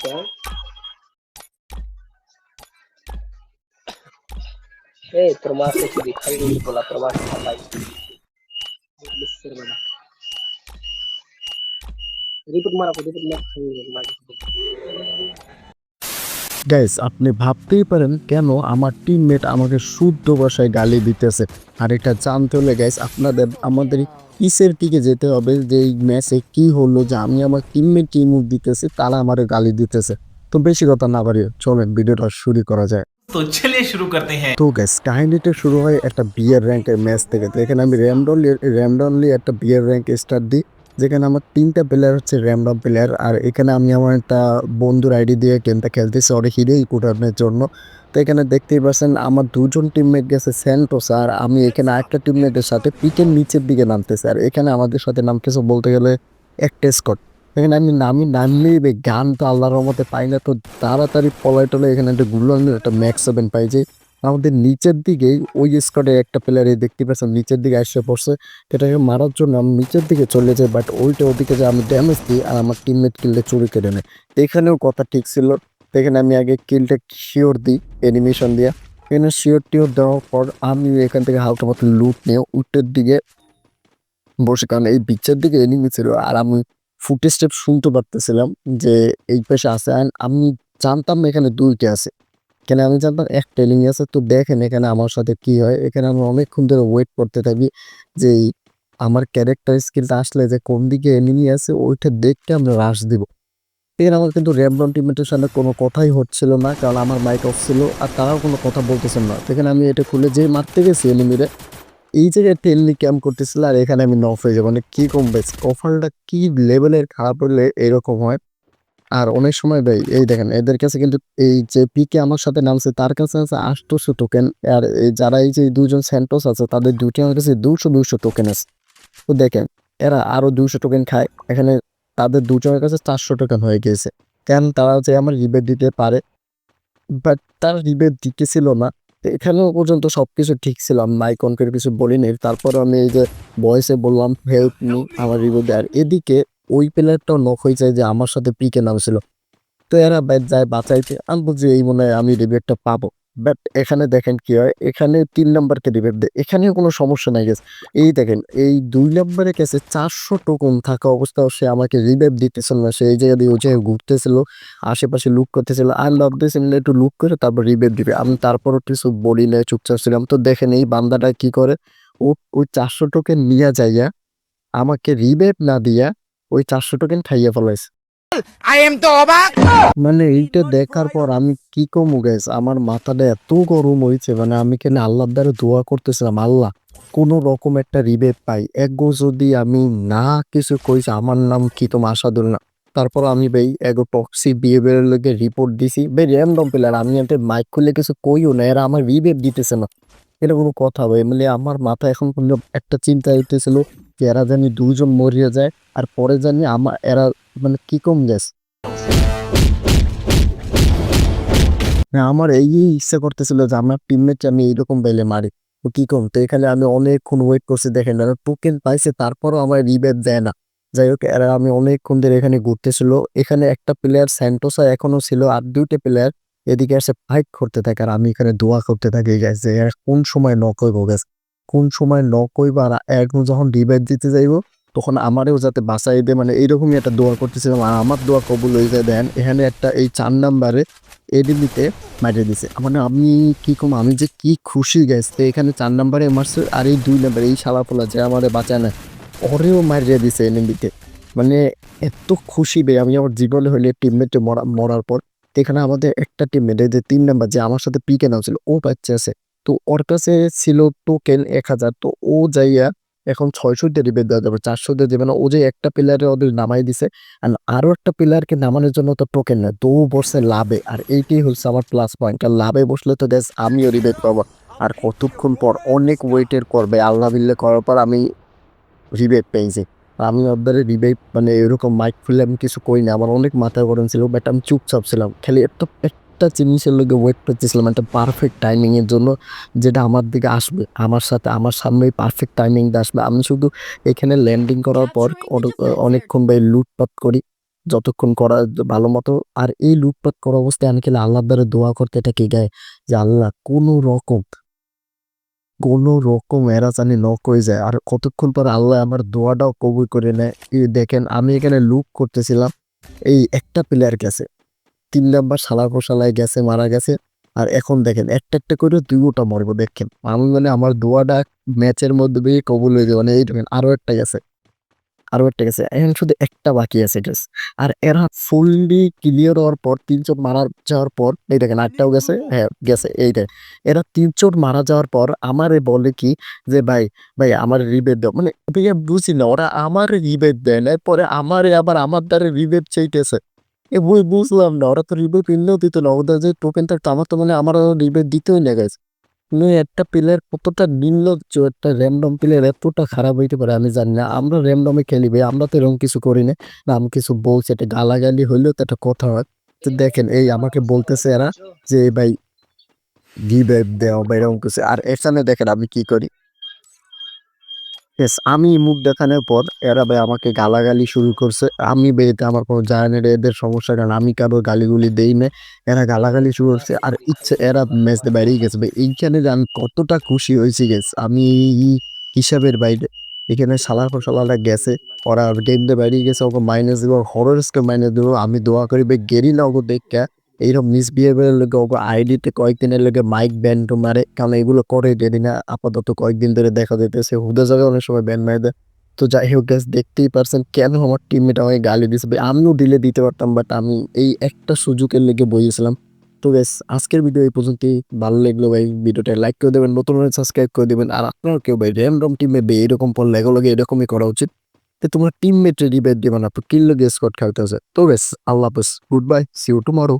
এটা এই তোর মা কে কি খাই দিই বলা তোর মা খাই রিপোর্ট মারা রিপোর্ট গাইস আপনি ভাবতেই পারেন কেন আমার টিমমেট আমাকে শুদ্ধ ভাষায় গালি দিতেছে। আর এটা জানতে হলে গাইস আপনাদের আমাদের পিসের দিকে যেতে হবে? যে এই ম্যাচে কি হলো? যে আমি আমার টিমে টিম দিতেছি তারা আমার গালি দিতেছে। তো বেশি কথা না বাড়িয়ে চলেন ভিডিওটা শুরু করা যায়। তো ছেলে শুরু করতে হ্যাঁ। তো গ্যাস কাহিনীটা শুরু হয় একটা বিয়ার র্যাঙ্কের ম্যাচ থেকে। তো এখানে আমি র্যামডনলি র্যামডনলি একটা বিয়ার র্যাঙ্ক স্টার্ট দিই। যেখানে আমার তিনটা প্লেয়ার হচ্ছে র্যামডম প্লেয়ার আর এখানে আমি আমার একটা বন্ধুর আইডি দিয়ে গেমটা খেলতেছি, ওর হিরো ইকুটানের জন্য। তো এখানে দেখতেই পাচ্ছেন, আমার দুজন টিমমেট গেছে স্যান্টোস আর আমি এখানে আরেকটা টিমমেটের সাথে পিকের নিচের দিকে নামতেছে। আর এখানে আমাদের সাথে নামতেছে বলতে গেলে একটা স্কট এখানে আমি নামি নামলেই গান তো আল্লাহর রহমতে পাই না, তো তাড়াতাড়ি পলাই টলে এখানে একটা গুলানের একটা ম্যাক্স সেভেন পাই যে আমাদের নিচের দিকেই ওই স্কটে একটা প্লেয়ার দেখতে পাচ্ছেন, নিচের দিকে আসে পড়ছে। এটাকে মারার জন্য আমি নিচের দিকে চলে যাই বাট ওইটা ওদিকে যে আমি ড্যামেজ দিই আর আমার টিমমেট কিলটা চুরি কেটে নেয়। এখানেও কথা ঠিক ছিল। এখানে আমি আগে কিলটা শিওর দিই অ্যানিমেশন দিয়ে। এখানে শিওর টিওর দেওয়ার পর আমি এখান থেকে হালকা মতো লুট নিয়ে উত্তর দিকে বসে, কারণ এই বিচের দিকে এনিমি ছিল। আর আমি ফুটে স্টেপ শুনতে পারতেছিলাম যে এই পাশে আছে। আমি জানতাম এখানে দুইটা আছে। এখানে আমি জানতাম এক টেলিং আছে, তো দেখেন এখানে আমার সাথে কি হয়। এখানে আমি অনেকক্ষণ ধরে ওয়েট করতে থাকি যে আমার ক্যারেক্টার স্কিলটা আসলে যে কোন দিকে এনিমি আছে, ওইটা দেখতে আমরা রাশ দিব। এখানে আমার কিন্তু র্যামডন টিমের সাথে কোনো কথাই হচ্ছিল না, কারণ আমার মাইক অফ ছিল আর তারাও কোনো কথা বলতেছেন না। এখানে আমি এটা খুলে যে মারতে গেছি এনিমিরে এই জায়গায় টেলনি ক্যাম্প করতেছিল আর এখানে আমি নফ হয়ে যাব। মানে কি কম বেশ অফারটা কী লেভেলের খারাপ হলে এরকম হয়? আর অনেক সময় ভাই এই দেখেন, এদের কাছে কিন্তু এই যে পিকে আমার সাথে নামছে, তার কাছে আছে আটশোশো টোকেন আর যারা এই যে দুজন স্যান্টোস আছে, তাদের দুটি আমার কাছে দুশো দুশো টোকেন আছে। তো দেখেন, এরা আরও দুশো টোকেন খায়, এখানে তাদের দুজনের কাছে চারশো টোকেন হয়ে গিয়েছে। কেন? তারা যে আমার রিবেট দিতে পারে বাট তারা রিবেট দিতেছিল না। এখানেও পর্যন্ত সব কিছু ঠিক ছিল, আমি মাইক অন করে কিছু বলিনি। তারপর আমি এই যে বয়সে বললাম হেল্প মি আমার রিভিউ আর এদিকে ওই প্লেয়ারটাও নক হয়ে যায় যে আমার সাথে পিকে নামছিল। তো এরা ব্যাট যায় বাঁচাইতে আমি বলছি, এই মনে হয় আমি রিভেটটা পাবো। বাট এখানে দেখেন কি হয়, এখানে তিন নাম্বারকে রিভেট দেয়। এখানেও কোনো সমস্যা নাই গেছে এই দেখেন, এই দুই নম্বরের কাছে চারশো টোকন থাকা অবস্থাও সে আমাকে রিভেট দিতেছিল না। সে এই জায়গা দিয়ে ওই জায়গায় ঘুরতেছিল, আশেপাশে লুক করতেছিল। আর ভাবতেছিল একটু লুক করে তারপর রিভেট দিবে। আমি তারপরও কিছু বলি না চুপচাপ ছিলাম। তো দেখেন এই বান্দাটা কি করে? ও, ওই চারশো টোকেন নিয়ে যাইয়া আমাকে রিভেট না দিয়া ওই চারশো টোকেন খাইয়া ফেলাইছে। মানে এইটা দেখার পর আমি কি কমু গেছ আমার মাথাটা এত গরম হয়েছে মানে আমি কেন আল্লাহর দ্বারা দোয়া করতেছিলাম? আল্লাহ কোনো রকম একটা রিবেট পাই। এগো যদি আমি না কিছু কইছি আমার নাম কি তোমার আসাদুল না? তারপর আমি ভাই এগো টক্সি বিহেভিয়ারের লোকে রিপোর্ট দিছি। ভাই র্যান্ডম প্লেয়ার আমি এতে মাইক খুলে কিছু কইও না এরা আমার রিবেট দিতেছে না। এটা কোনো কথা ভাই মানে আমার মাথা এখন একটা চিন্তা হইতেছিল যে এরা জানি দুজন মরিয়া যায়। আর পরে জানি আমার, এরা মানে কি কম গেছে আমার এই ইচ্ছা করতেছিল যে আমার টিমমেট আমি এইরকম বেলে মারি। তো কি কম? তো এখানে আমি অনেকক্ষণ ওয়েট করছি, দেখেন না টোকেন পাইছে, তারপরও আমার রিবেট দেয় না। যাই হোক, এরা আমি অনেকক্ষণ ধরে এখানে ঘুরতেছিল। এখানে একটা প্লেয়ার স্যান্টোসা এখনও ছিল, আর দুইটা প্লেয়ার এদিকে এসে ফাইট করতে থাকে, আর আমি এখানে দোয়া করতে থাকি যে কোন সময় নক হইব গেছে কোন সময় নক হইব, আর এখন যখন রিবেট দিতে যাইব তখন আমারও যাতে বাঁচাই দেয় মানে এইরকমই একটা দোয়া করতেছিলাম। আর আমার দোয়া কবুল হয়ে যায় দেন এখানে একটা এই চার নাম্বারে এডিবিতে মারিয়ে দিছে। মানে আমি কি কম, আমি যে কি খুশি গেছে এখানে চার নাম্বারে মারছে আর এই দুই নাম্বারে, এই শালা পোলা যে আমার বাঁচায় না ওরেও মারিয়ে দিছে এনিমিতে মানে এত খুশি বে, আমি আমার জীবনে হলে টিমমেটে মরা, মরার পর এখানে আমাদের একটা টিমমেট যে তিন নাম্বার যে আমার সাথে পিকে নাম ছিল, ও বাচ্চা আছে। তো ওর কাছে ছিল টোকেন এক হাজার, তো ও যাইয়া এখন ছয়শো দিয়ে রিবেট দেওয়া যাবে, চারশো দিয়ে দেবে না। ও যে একটা প্লেয়ারে ওদের নামাই দিছে আর আরও একটা প্লেয়ারকে নামানোর জন্য তো টোকেন না তো ও বসছে লাভে, আর এইটাই হচ্ছে আমার প্লাস পয়েন্ট আর লাভে বসলে তো দেশ আমিও রিবেট পাবো। আর কতক্ষণ পর অনেক ওয়েটের করবে, আল্লাহ বিল্লে করার পর আমি রিবেট পেয়েছি আমি ওদের রিবেট মানে এরকম মাইক খুলে আমি কিছু করি না, আমার অনেক মাথা গরম ছিল বাট আমি চুপচাপ ছিলাম। খালি একটা একটা জিনিসের লোকে ওয়েট করতেছিলাম একটা পারফেক্ট টাইমিংয়ের জন্য যেটা আমার দিকে আসবে আমার সাথে আমার সামনেই পারফেক্ট টাইমিংটা আসবে। আমি শুধু এখানে ল্যান্ডিং করার পর অনেক- অনেকক্ষণ ভাই লুটপাট করি যতক্ষণ করা ভালো মতো। আর এই লুটপাট করা অবস্থায় আমি খেলে আল্লাহর দ্বারা দোয়া করতে এটা কি গায়ে? যে আল্লাহ কোনো রকম কোনো রকম এরা জানি নক হয়ে যায়। আর কতক্ষণ পর আল্লাহ আমার দোয়াটাও কবুল করে নেয়। দেখেন আমি এখানে লুক করতেছিলাম। এই একটা প্লেয়ার গেছে। তিন নাম্বার সালা কোশালায় গেছে, মারা গেছে। আর এখন দেখেন, একটা একটা করে দুইটা মরবো, দেখেন। আমি মানে আমার দোয়াটা ম্যাচের মধ্যে বেরিয়ে কবুল হয়ে যাবে মানে এই দেখেন আরও একটা গেছে। আরও একটা গেছে। এখন শুধু একটা বাকি আছে গাছ আর এরা ফুললি ক্লিয়ার হওয়ার পর, তিন চোট মারা যাওয়ার পর, এই দেখেন আটটাও গেছে হ্যাঁ গেছে, এই দেখ এরা তিন চোট মারা যাওয়ার পর, আমারে বলে কি যে, ভাই ভাই, আমার রিবেট দাও। মানে বুঝি না, ওরা আমার রিবেট দেয় না পরে আমারে আবার আমার দ্বারা রিবেট চাইতেছে। এ বই বুঝলাম না। ওরা তো রিবেট কিনলেও দিত না। ওদের যে টোকেন আমার তো মানে আমার রিবেট দিতেই না গেছে একটা প্লেয়ার কতটা নির্লজ্জ, একটা র্যান্ডম প্লেয়ার এতটা খারাপ হইতে পারে আমি জানি না। আমরা র্যান্ডমে খেলি ভাই, আমরা তো এরকম কিছু করি না। আমি কিছু বলছি এটা গালাগালি হইলেও তো একটা কথা হয়। তো দেখেন, এই আমাকে বলতেছে এরা যে ভাই গিভ দেওয়া বা এরকম কিছু। আর এখানে দেখেন আমি কি করি। Yes, আমি মুখ দেখানোর পর এরা ভাই আমাকে গালাগালি শুরু করছে। আমি বেরিতে আমার কোনো যায় না এদের সমস্যা কারণ আমি কারও গালিগুলি দেই না। এরা গালাগালি শুরু করছে আর ইচ্ছে এরা ম্যাচ দিয়ে বাইরেই গেছে। ভাই এইখানে আমি কতটা খুশি হয়েছি গেছ আমি হিসাবের বাইরে। এখানে সালার পর সালাটা গেছে ওরা গেম দিয়ে বাইরে গেছে ওকে মাইনাস দিব হররসকে মাইনাস দিব আমি দোয়া করি ভাই গেরি না ওকে দেখা এইরকম মিসবিহেভিয়ারের লোকে ওকে আইডিতে কয়েকদিনের লোকে মাইক ব্যান তো মারে। কারণ এগুলো করে ডেলি না, আপাতত কয়েকদিন ধরে দেখা যেতেছে হুদা জায়গায় অনেক সময় ব্যান মারে দেয়। তো যাই হোক গ্যাস দেখতেই পারছেন কেন আমার টিমমেট আমাকে গালি ভাই আমিও দিলে দিতে পারতাম বাট আমি এই একটা সুযোগের লেগে বইয়েছিলাম। তো বেশ আজকের ভিডিও এই পর্যন্তই। ভালো লাগল ভাই ভিডিওটা লাইক করে দেবেন, নতুন হলে সাবস্ক্রাইব করে দেবেন। আর আপনার কেউ ভাই র্যান্ডম টিমে বে, এরকম পড়লে এগুলো এরকমই করা উচিত। তো তোমরা টিমমেট রিবেট দিবে না তো কিল্লো দিয়ে স্কট খেলতে আছে তো বেশ আল্লাহ হাফেজ। Good bye see you tomorrow